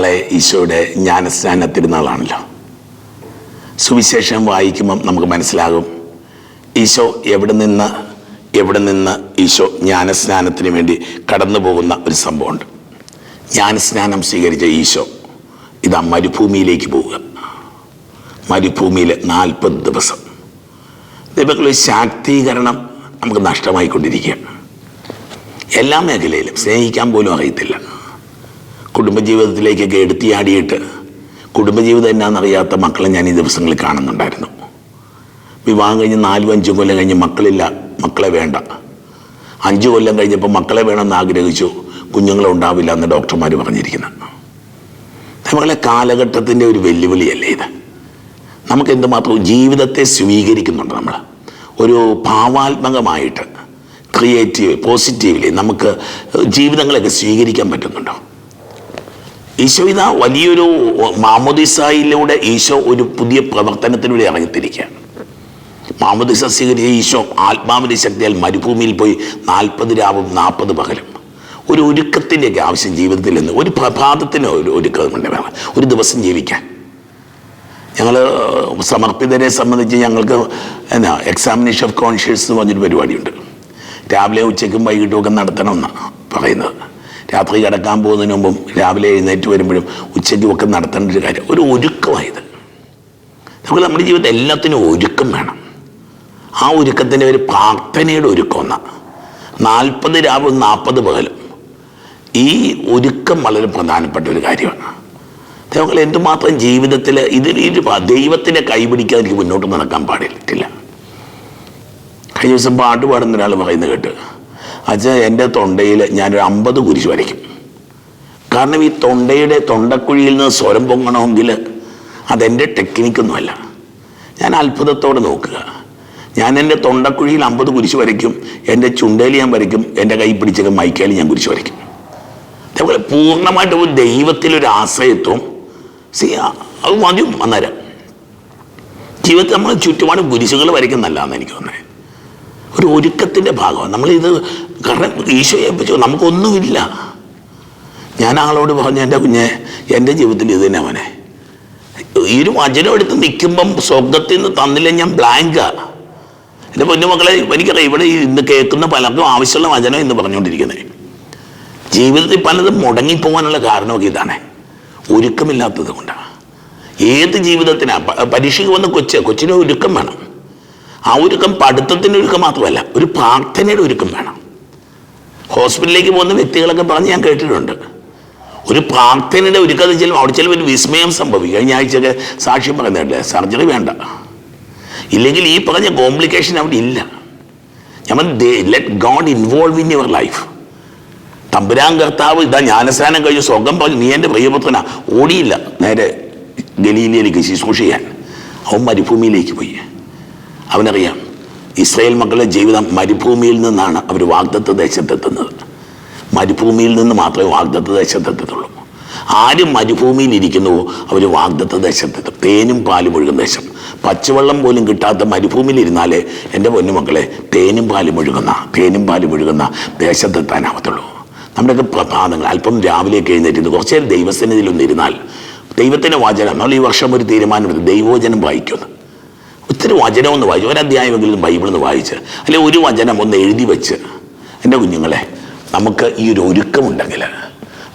നാളെ ഈശോയുടെ ജ്ഞാനസ്നാന തിരുനാളാണല്ലോ. സുവിശേഷം വായിക്കുമ്പം നമുക്ക് മനസ്സിലാകും ഈശോ എവിടെ നിന്ന് എവിടെ നിന്ന് ഈശോ ജ്ഞാനസ്നാനത്തിന് വേണ്ടി കടന്നു പോകുന്ന ഒരു സംഭവമുണ്ട്. ജ്ഞാനസ്നാനം സ്വീകരിച്ച ഈശോ ഇതാ മരുഭൂമിയിലേക്ക് പോവുക. മരുഭൂമിയിൽ നാൽപ്പത് ദിവസം. ദൈവങ്ങളൊരു ശാക്തീകരണം നമുക്ക് നഷ്ടമായിക്കൊണ്ടിരിക്കുകയാണ്. എല്ലാ മേഖലയിലും സ്നേഹിക്കാൻ പോലും അറിയത്തില്ല. കുടുംബജീവിതത്തിലേക്കൊക്കെ എടുത്തിയാടിയിട്ട് കുടുംബജീവിതം എന്നാണെന്നറിയാത്ത മക്കളെ ഞാൻ ഈ ദിവസങ്ങളിൽ കാണുന്നുണ്ടായിരുന്നു. വിവാഹം കഴിഞ്ഞ് നാലും അഞ്ചും കൊല്ലം കഴിഞ്ഞ് മക്കളില്ല മക്കളെ വേണ്ട. അഞ്ചു കൊല്ലം കഴിഞ്ഞപ്പോൾ മക്കളെ വേണമെന്ന് ആഗ്രഹിച്ചു കുഞ്ഞുങ്ങളെ ഉണ്ടാവില്ല എന്ന് ഡോക്ടർമാർ പറഞ്ഞിരിക്കുന്നത് നമ്മളെ കാലഘട്ടത്തിന്റെ ഒരു വെല്ലുവിളിയല്ലേ ഇത്. നമുക്ക് എന്തുമാത്രം ജീവിതത്തെ സ്വീകരിക്കുന്നുണ്ട് നമ്മൾ ഒരു ഭാവാത്മകമായിട്ട് ക്രിയേറ്റീവ് പോസിറ്റീവ്ലി നമുക്ക് ജീവിതങ്ങളൊക്കെ സ്വീകരിക്കാൻ പറ്റുന്നുണ്ടോ? ഈശോ ഇതാ വലിയൊരു മാമോദിസായിലൂടെ ഈശോ ഒരു പുതിയ പ്രവർത്തനത്തിലൂടെ ഇറങ്ങിത്തിരിക്കുകയാണ്. മാമോദിസ സ്വീകരിച്ച ഈശോ ആത്മാവിന്റെ ശക്തിയാൽ മരുഭൂമിയിൽ പോയി നാൽപ്പത് രാവും നാൽപ്പത് പകലും. ഒരു ഒരുക്കത്തിന്റെയൊക്കെ ആവശ്യം ജീവിതത്തിൽ നിന്ന് ഒരു പ്രഭാതത്തിന് ഒരു ഒരുക്കം ഒരുക്കമുണ്ട് വേണം ഒരു ദിവസം ജീവിക്കാൻ. ഞങ്ങൾ സമർപ്പിതരെ സംബന്ധിച്ച് ഞങ്ങൾക്ക് എന്നാ എക്സാമിനേഷൻ ഓഫ് കോൺഷ്യസ് എന്ന് പറഞ്ഞൊരു പരിപാടിയുണ്ട്. രാവിലെ ഉച്ചയ്ക്കും വൈകിട്ടും ഒക്കെ നടത്തണമെന്നാണ് പറയുന്നത്. രാത്രി കിടക്കാൻ പോകുന്നതിന് മുമ്പും രാവിലെ എഴുന്നേറ്റ് വരുമ്പോഴും ഉച്ചയ്ക്കും ഒക്കെ നടത്തേണ്ട ഒരു കാര്യം ഒരു ഒരുക്കമായത്. നമുക്ക് നമ്മുടെ ജീവിതത്തിൽ എല്ലാത്തിനും ഒരുക്കം വേണം. ആ ഒരുക്കത്തിന്റെ ഒരു പ്രാർത്ഥനയുടെ ഒരുക്കം ഒന്നാണ് നാൽപ്പത് രാവും നാൽപ്പത് പകലും. ഈ ഒരുക്കം വളരെ പ്രധാനപ്പെട്ട ഒരു കാര്യമാണ്. ദൈവങ്ങൾ എന്തുമാത്രം ജീവിതത്തിൽ ഇതിൽ ഒരു ദൈവത്തിനെ കൈപിടിക്കാതെ എനിക്ക് മുന്നോട്ട് നടക്കാൻ പാടില്ല. കഴിഞ്ഞ ദിവസം പാട്ട് പാടുന്ന ഒരാൾ പറയുന്നത് കേട്ട് അച്ഛൻ എന്റെ തൊണ്ടയിൽ ഞാനൊരു അമ്പത് കുരിശ് വരയ്ക്കും. കാരണം ഈ തൊണ്ടയുടെ തൊണ്ടക്കുഴിയിൽ നിന്ന് സ്വരം പൊങ്ങണമെങ്കിൽ അതെന്റെ ടെക്നിക്കൊന്നുമല്ല. ഞാൻ അത്ഭുതത്തോടെ നോക്കുക. ഞാൻ എന്റെ തൊണ്ടക്കുഴിയിൽ അമ്പത് കുരിശ് വരയ്ക്കും എന്റെ ചുണ്ടയിൽ ഞാൻ വരയ്ക്കും എന്റെ കൈ പിടിച്ചൊക്കെ മൈക്കയിൽ ഞാൻ കുരിശ് വരയ്ക്കും. അതേപോലെ പൂർണമായിട്ട് ഒരു ദൈവത്തിലൊരു ആശ്രയത്വം. സി അത് മതിയും? അന്നേരം. ജീവിതത്തിൽ നമ്മൾ ചുറ്റുപാട് കുരിശുകൾ വരയ്ക്കുന്നല്ലാന്ന് എനിക്ക് തോന്നുന്നത്. ഒരു ഒരുക്കത്തിന്റെ ഭാഗമാണ്. നമ്മളിത് കാരണം ഈശോയെ പറ്റി നമുക്കൊന്നുമില്ല. ഞാൻ ആളോട് പറഞ്ഞു എന്റെ കുഞ്ഞെ എന്റെ ജീവിതത്തിൽ ഇത് തന്നെ അവനെ ഈ ഒരു വചനം എടുത്ത് നിൽക്കുമ്പം സ്വർഗത്തിൽ നിന്ന് തന്നില്ല ഞാൻ ബ്ലാങ്കാണ് എന്റെ പൊന്നുമക്കളെ എനിക്കറിയാം ഇവിടെ ഇന്ന് കേൾക്കുന്ന പലർക്കും ആവശ്യമുള്ള വചനം എന്ന് പറഞ്ഞുകൊണ്ടിരിക്കുന്നത്. ജീവിതത്തിൽ പലതും മുടങ്ങിപ്പോകാനുള്ള കാരണമൊക്കെ ഇതാണ്. ഒരുക്കമില്ലാത്തത് കൊണ്ടാണ്. ഏത് ജീവിതത്തിനാണ് പരീക്ഷയ്ക്ക് വന്ന കൊച്ച് കൊച്ചിന് ഒരുക്കം വേണം. ആ ഒരുക്കം പഠിത്തത്തിന്റെ ഒരുക്കം മാത്രമല്ല ഒരു പ്രാർത്ഥനയുടെ ഒരുക്കം വേണം. ഹോസ്പിറ്റലിലേക്ക് പോകുന്ന വ്യക്തികളൊക്കെ പറഞ്ഞ് ഞാൻ കേട്ടിട്ടുണ്ട്. ഒരു പ്രാർത്ഥനയുടെ ഒരുക്കത്തിൽ ചെല്ലും അവിടെ ചിലപ്പോൾ ഒരു വിസ്മയം സംഭവിക്കും. കഴിഞ്ഞ ആഴ്ചയൊക്കെ സാക്ഷ്യം പറയുന്നില്ലേ സർജറി വേണ്ട. ഇല്ലെങ്കിൽ ഈ പറഞ്ഞ കോംപ്ലിക്കേഷൻ അവിടെ ഇല്ല. നമ്മൾ let God involve in your life തമ്പുരാൻ കർത്താവ് ഇതാ ജ്ഞാനസ്നാനം കഴിഞ്ഞ് സ്വർഗം പറഞ്ഞു നീ എന്റെ പ്രിയപുത്രനാ. ഓടിയില്ല. നേരെ ഗലീലയിലേക്ക് ശുശ്രൂഷ ചെയ്യാൻ. അവൻ മരുഭൂമിയിലേക്ക് പോയി. അവനറിയാം ഇസ്രായേൽ മക്കളുടെ ജീവിതം മരുഭൂമിയിൽ നിന്നാണ് അവർ വാഗ്ദത്ത ദേശത്തെത്തുന്നത്. മരുഭൂമിയിൽ നിന്ന് മാത്രമേ വാഗ്ദത്ത ദേശത്തെത്തത്തുള്ളൂ ആരും മരുഭൂമിയിൽ ഇരിക്കുന്നുവോ അവർ വാഗ്ദത്ത ദേശത്തെത്തും. തേനും പാലും ഒഴുകും ദേശം. പച്ചവെള്ളം പോലും കിട്ടാത്ത മരുഭൂമിയിൽ ഇരുന്നാലേ എന്റെ പൊന്നുമക്കളെ തേനും പാലും ഒഴുകുന്ന തേനും പാലും ഒഴുകുന്ന ദേശത്തെത്താനാവത്തുള്ളൂ. നമ്മുടെയൊക്കെ പ്രഭാതങ്ങൾ അല്പം രാവിലെ കഴിഞ്ഞിരുന്നു കുറച്ചേരം ദൈവസന്നിധിയിലൊന്നിരുന്നാൽ ദൈവത്തിന്റെ വാചനം നമ്മൾ ഈ വർഷം ഒരു തീരുമാനമെടുത്ത് ദൈവോചനം വായിക്കുന്നു. ഒത്തിരി വചനം ഒന്ന് വായിച്ചു. ഒരധ്യായമെങ്കിലും ബൈബിൾ ഒന്ന് വായിച്ച്. അല്ലെങ്കിൽ ഒരു വചനം ഒന്ന് എഴുതി വെച്ച്. എന്റെ കുഞ്ഞുങ്ങളെ നമുക്ക് ഈ ഒരു ഒരുക്കമുണ്ടെങ്കിൽ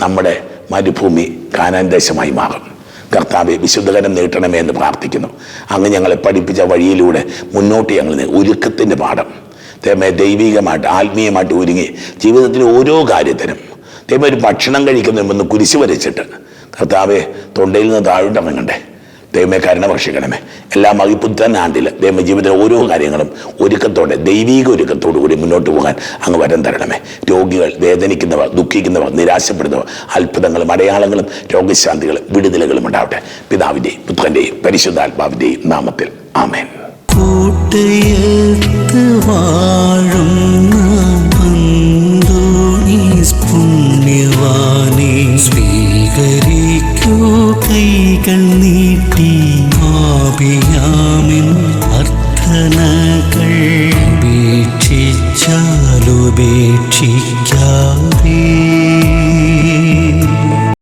നമ്മുടെ മരുഭൂമി കാനാൻ ദേശമായി മാറും. കർത്താവെ വിശുദ്ധകരം നീട്ടണമേ എന്ന് പ്രാർത്ഥിക്കുന്നു. അങ്ങ് ഞങ്ങളെ പഠിപ്പിച്ച വഴിയിലൂടെ മുന്നോട്ട് ഞങ്ങൾ ഒരുക്കത്തിന്റെ പാഠം. തേമേ ദൈവികമായിട്ട് ആത്മീയമായിട്ട് ഒരുങ്ങി ജീവിതത്തിലെ ഓരോ കാര്യത്തിനും. തേമ ഒരു ഭക്ഷണം കഴിക്കുന്നതിന് മുമ്പ് കുരിശ് വരച്ചിട്ട്. കർത്താവെ തൊണ്ടയിൽ നിന്ന് താഴോട്ട് ഇറങ്ങണ്ടേ. ദൈവമേ കരുണ ഭക്ഷിക്കണമേ. എല്ലാ മകിപ്പുത്തൻ പുത്തൻ ആണ്ടിൽ ദൈവ ജീവിതത്തിലെ ഓരോ കാര്യങ്ങളും ഒരുക്കത്തോടെ ദൈവീക ഒരുക്കത്തോടു കൂടി മുന്നോട്ട് പോകാൻ അങ്ങ് വരം തരണമേ. രോഗികൾ വേദനിക്കുന്നവർ ദുഃഖിക്കുന്നവർ നിരാശപ്പെടുന്നവർ അത്ഭുതങ്ങളും അടയാളങ്ങളും രോഗശാന്തികളും വിടുതലുകളും ഉണ്ടാവട്ടെ. പിതാവിന്റെയും പുത്രന്റെയും പരിശുദ്ധാത്മാവിന്റെയും നാമത്തിൽ. ആമേൻ. കൂട്ടയത്ത്